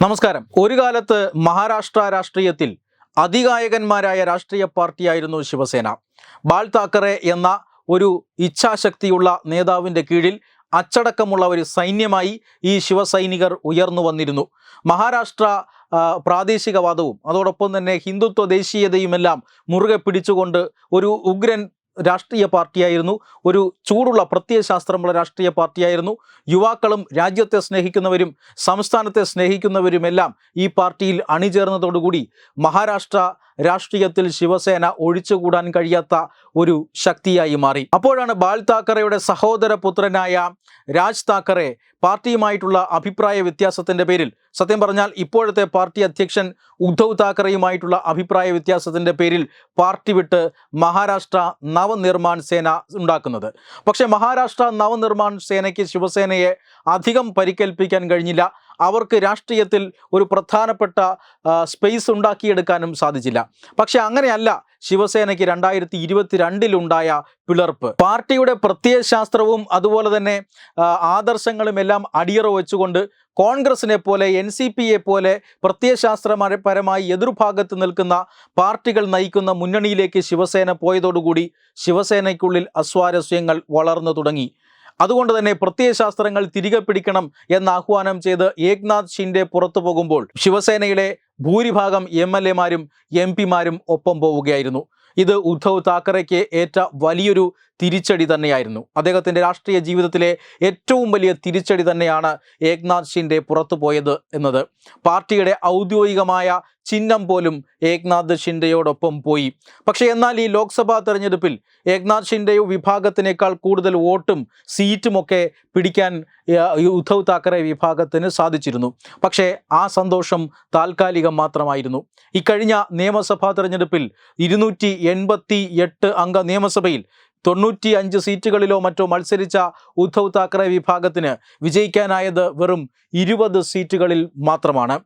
നമസ്കാരം. ഒരു കാലത്ത് മഹാരാഷ്ട്ര രാഷ്ട്രീയത്തിൽ അതികായകന്മാരായ രാഷ്ട്രീയ പാർട്ടിയായിരുന്നു ശിവസേന. ബാൽ താക്കറെ എന്ന ഒരു ഇച്ഛാശക്തിയുള്ള നേതാവിന്റെ കീഴിൽ അച്ചടക്കമുള്ള ഒരു സൈന്യമായി ഈ ശിവസൈനികർ ഉയർന്നു വന്നിരുന്നു. മഹാരാഷ്ട്ര പ്രാദേശികവാദവും അതോടൊപ്പം തന്നെ ഹിന്ദുത്വ ദേശീയതയുമെല്ലാം മുറുകെ പിടിച്ചുകൊണ്ട് ഒരു ഉഗ്രൻ രാഷ്ട്രീയ പാർട്ടിയായിരുന്നു. ഒരു ചൂടുള്ള പ്രത്യയശാസ്ത്രമുള്ള രാഷ്ട്രീയ പാർട്ടിയായിരുന്നു. യുവാക്കളും രാജ്യത്തെ സ്നേഹിക്കുന്നവരും സംസ്ഥാനത്തെ സ്നേഹിക്കുന്നവരുമെല്ലാം ഈ പാർട്ടിയിൽ അണിചേർന്നതോടുകൂടി മഹാരാഷ്ട്ര രാഷ്ട്രീയത്തിൽ ശിവസേന ഒഴിച്ചുകൂടാൻ കഴിയാത്ത ഒരു ശക്തിയായി മാറി. അപ്പോഴാണ് ബാൽ താക്കറെയുടെ സഹോദര പുത്രനായ രാജ് താക്കറെ പാർട്ടിയുമായിട്ടുള്ള അഭിപ്രായ വ്യത്യാസത്തിന്റെ പേരിൽ സത്യം പറഞ്ഞാൽ ഇപ്പോഴത്തെ പാർട്ടി അധ്യക്ഷൻ ഉദ്ധവ് താക്കറെയുമായിട്ടുള്ള അഭിപ്രായ വ്യത്യാസത്തിന്റെ പേരിൽ പാർട്ടി വിട്ട് മഹാരാഷ്ട്ര നവനിർമ്മാൺ സേന ഉണ്ടാക്കുന്നത്. പക്ഷേ മഹാരാഷ്ട്ര നവനിർമ്മാൺ സേനയ്ക്ക് ശിവസേനയെ അധികം പരിക്കേൽപ്പിക്കാൻ കഴിഞ്ഞില്ല. അവർക്ക് രാഷ്ട്രീയത്തിൽ ഒരു പ്രധാനപ്പെട്ട സ്പേസ് ഉണ്ടാക്കിയെടുക്കാനും സാധിച്ചില്ല. പക്ഷെ അങ്ങനെയല്ല ശിവസേനയ്ക്ക് രണ്ടായിരത്തി ഇരുപത്തിരണ്ടിലുണ്ടായ പിളർപ്പ്. പാർട്ടിയുടെ പ്രത്യയശാസ്ത്രവും അതുപോലെ തന്നെ ആ, ആദർശങ്ങളുമെല്ലാം അടിയറ വെച്ചുകൊണ്ട് കോൺഗ്രസിനെ പോലെ എൻ സി പിയെ പോലെ പ്രത്യയശാസ്ത്രപരമായി എതിർഭാഗത്ത് നിൽക്കുന്ന പാർട്ടികൾ നയിക്കുന്ന മുന്നണിയിലേക്ക് ശിവസേന പോയതോടുകൂടി ശിവസേനയ്ക്കുള്ളിൽ അസ്വാരസ്യങ്ങൾ വളർന്നു തുടങ്ങി. അതുകൊണ്ട് തന്നെ പ്രത്യയശാസ്ത്രങ്ങൾ തിരികെ പിടിക്കണം എന്ന് ആഹ്വാനം ചെയ്ത് ഏക്നാഥ് ഷിൻഡെ പുറത്തു പോകുമ്പോൾ ശിവസേനയിലെ ഭൂരിഭാഗം എം എൽ എമാരും എം പിമാരും ഒപ്പം പോവുകയായിരുന്നു. ഇത് ഉദ്ധവ് താക്കറെക്ക് ഏറ്റ വലിയൊരു തിരിച്ചടി തന്നെയായിരുന്നു. അദ്ദേഹത്തിന്റെ രാഷ്ട്രീയ ജീവിതത്തിലെ ഏറ്റവും വലിയ തിരിച്ചടി തന്നെയാണ് ഏക്നാഥ് ഷിൻഡെ പുറത്തു പോയത് എന്നത്. പാർട്ടിയുടെ ഔദ്യോഗികമായ ചിഹ്നം പോലും ഏക്നാഥ് ഷിൻഡെയോടൊപ്പം പോയി. പക്ഷേ എന്നാൽ ഈ ലോക്സഭാ തെരഞ്ഞെടുപ്പിൽ ഏക്നാഥ് ഷിൻഡെ വിഭാഗത്തിനേക്കാൾ കൂടുതൽ വോട്ടും സീറ്റുമൊക്കെ പിടിക്കാൻ ഉദ്ധവ് താക്കറെ വിഭാഗത്തിന് സാധിച്ചിരുന്നു. പക്ഷേ ആ സന്തോഷം താൽക്കാലികം മാത്രമായിരുന്നു. ഇക്കഴിഞ്ഞ നിയമസഭാ തെരഞ്ഞെടുപ്പിൽ ഇരുന്നൂറ്റി എൺപത്തി എട്ട് അംഗ നിയമസഭയിൽ തൊണ്ണൂറ്റി അഞ്ച് സീറ്റുകളിലോ മറ്റോ മത്സരിച്ച ഉദ്ധവ് താക്കറെ വിഭാഗത്തിന് വിജയിക്കാനായത് വെറും ഇരുപത് സീറ്റുകളിൽ മാത്രമാണ്.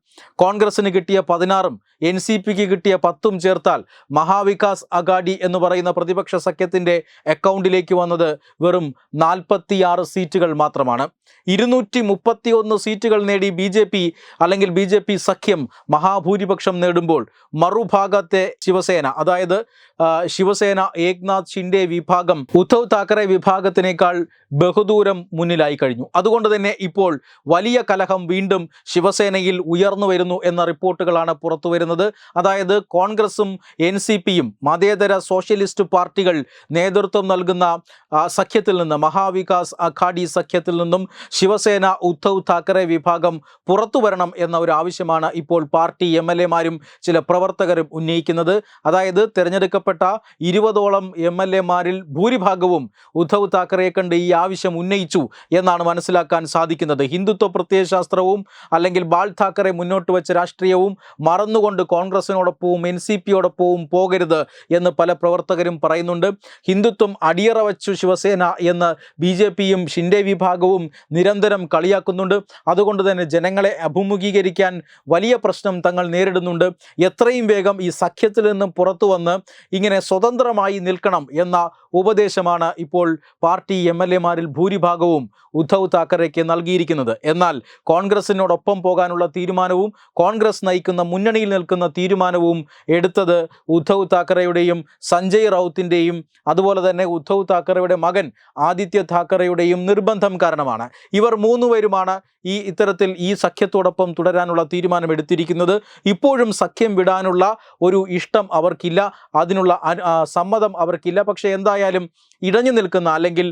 കോൺഗ്രസിന് കിട്ടിയ പതിനാറും എൻ സി പിക്ക് കിട്ടിയ പത്തും ചേർത്താൽ മഹാവികാസ് അഗാഡി എന്ന് പറയുന്ന പ്രതിപക്ഷ സഖ്യത്തിന്റെ അക്കൗണ്ടിലേക്ക് വന്നത് വെറും നാൽപ്പത്തിയാറ് സീറ്റുകൾ മാത്രമാണ്. ഇരുന്നൂറ്റി മുപ്പത്തി ഒന്ന് സീറ്റുകൾ നേടി ബി ജെ പി അല്ലെങ്കിൽ ബി ജെ പി സഖ്യം മഹാഭൂരിപക്ഷം നേടുമ്പോൾ മറുഭാഗത്തെ ശിവസേന അതായത് ശിവസേന ഏക്നാഥ് ഷിൻഡെ വിഭാഗം ഉദ്ധവ് താക്കറെ വിഭാഗത്തിനേക്കാൾ ബഹുദൂരം മുന്നിലായി കഴിഞ്ഞു. അതുകൊണ്ട് തന്നെ ഇപ്പോൾ വലിയ കലഹം വീണ്ടും ശിവസേനയിൽ ഉയർന്നു വരുന്നു എന്ന റിപ്പോർട്ടുകളാണ് പുറത്തു വരുന്നത്. അതായത് കോൺഗ്രസും എൻ സി പിയും മതേതര സോഷ്യലിസ്റ്റ് പാർട്ടികൾ നേതൃത്വം നൽകുന്ന സഖ്യത്തിൽ നിന്ന് മഹാവികാസ് അഘാഡി സഖ്യത്തിൽ നിന്നും ശിവസേന ഉദ്ധവ് താക്കറെ വിഭാഗം പുറത്തു വരണം എന്ന ഒരു ആവശ്യമാണ് ഇപ്പോൾ പാർട്ടി എം എൽ എമാരും ചില പ്രവർത്തകരും ഉന്നയിക്കുന്നത്. അതായത് തിരഞ്ഞെടുക്കപ്പെട്ട ഇരുപതോളം എം എൽ എമാരിൽ ഭൂരിഭാഗവും ഉദ്ധവ് താക്കറെ കണ്ട് ഈ ആവശ്യം ഉന്നയിച്ചു എന്നാണ് മനസ്സിലാക്കാൻ സാധിക്കുന്നത്. ഹിന്ദുത്വ പ്രത്യയശാസ്ത്രവും അല്ലെങ്കിൽ ബാൽ താക്കറെ മുന്നോട്ട് വെച്ച രാഷ്ട്രീയവും മറന്നുകൊണ്ട് കോൺഗ്രസിനോടൊപ്പവും എൻ സി പിയോടൊപ്പവും പോകരുത് എന്ന് പല പ്രവർത്തകരും പറയുന്നുണ്ട്. ഹിന്ദുത്വം അടിയറ വച്ചു ശിവസേന എന്ന് ബി ജെ പിയും ഷിൻഡെ വിഭാഗവും നിരന്തരം കളിയാക്കുന്നുണ്ട്. അതുകൊണ്ട് തന്നെ ജനങ്ങളെ അഭിമുഖീകരിക്കാൻ വലിയ പ്രശ്നം തങ്ങൾ നേരിടുന്നുണ്ട്. എത്രയും വേഗം ഈ സഖ്യത്തിൽ നിന്നും പുറത്തു വന്ന് ഇങ്ങനെ സ്വതന്ത്രമായി നിൽക്കണം എന്ന ഉപദേശമാണ് ഇപ്പോൾ പാർട്ടി എം എൽ എമാരിൽ ഭൂരിഭാഗവും ഉദ്ധവ് താക്കറെക്ക് നൽകിയിരിക്കുന്നത്. എന്നാൽ കോൺഗ്രസിനോടൊപ്പം പോകാനുള്ള തീരുമാനവും കോൺഗ്രസ് നയിക്കുന്ന മുന്നണിയിൽ നിൽക്കുന്ന തീരുമാനവും എടുത്തത് ഉദ്ധവ് താക്കറെയുടെയും സഞ്ജയ് റൌത്തിന്റെയും അതുപോലെ തന്നെ ഉദ്ധവ് താക്കറെയുടെ മകൻ ആദിത്യ താക്കറെയുടെയും നിർബന്ധം കാരണമാണ്. ഇവർ മൂന്നുപേരുമാണ് ഈ ഇത്തരത്തിൽ ഈ സഖ്യത്തോടൊപ്പം തുടരാനുള്ള തീരുമാനം എടുത്തിരിക്കുന്നത്. ഇപ്പോഴും സഖ്യം വിടാനുള്ള ഒരു ഇഷ്ടം അവർക്കില്ല. അതിനുള്ള സമ്മതം അവർക്കില്ല. പക്ഷേ എന്തായാലും ഇടഞ്ഞു നിൽക്കുന്ന അല്ലെങ്കിൽ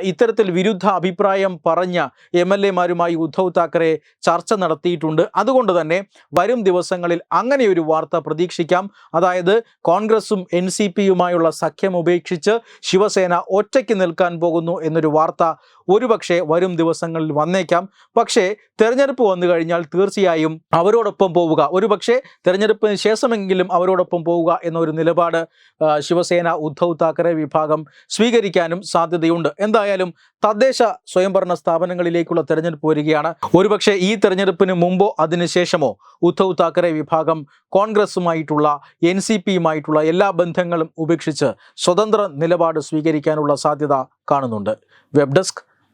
ഇത്തരത്തിൽ വിരുദ്ധ അഭിപ്രായം പറഞ്ഞ എം എൽ എമാരുമായി ഉദ്ധവ് താക്കറെ ചർച്ച നടത്തിയിട്ടുണ്ട്. അതുകൊണ്ട് തന്നെ വരും ദിവസങ്ങളിൽ അങ്ങനെയൊരു വാർത്ത പ്രതീക്ഷിക്കാം. അതായത് കോൺഗ്രസും എൻ സി പിയുമായുള്ള സഖ്യം ഉപേക്ഷിച്ച് ശിവസേന ഒറ്റയ്ക്ക് നിൽക്കാൻ പോകുന്നു എന്നൊരു വാർത്ത ഒരുപക്ഷെ വരും ദിവസങ്ങളിൽ വന്നേക്കാം. പക്ഷേ തെരഞ്ഞെടുപ്പ് വന്നു കഴിഞ്ഞാൽ തീർച്ചയായും അവരോടൊപ്പം പോവുക. ഒരുപക്ഷെ തെരഞ്ഞെടുപ്പിന് ശേഷമെങ്കിലും അവരോടൊപ്പം പോവുക എന്നൊരു നിലപാട് ശിവസേന ഉദ്ധവ് താക്കറെ വിഭാഗം സ്വീകരിക്കാനും സാധ്യതയുണ്ട്. എന്തായാലും തദ്ദേശ സ്വയംഭരണ സ്ഥാപനങ്ങളിലേക്കുള്ള തെരഞ്ഞെടുപ്പ് വരികയാണ്. ഒരുപക്ഷെ ഈ തെരഞ്ഞെടുപ്പിന് മുമ്പോ അതിനുശേഷമോ ഉദ്ധവ് താക്കറെ വിഭാഗം കോൺഗ്രസുമായിട്ടുള്ള എൻ സി പിയുമായിട്ടുള്ള എല്ലാ ബന്ധങ്ങളും ഉപേക്ഷിച്ച് സ്വതന്ത്ര നിലപാട് സ്വീകരിക്കാനുള്ള സാധ്യത കാണുന്നുണ്ട്. Web desk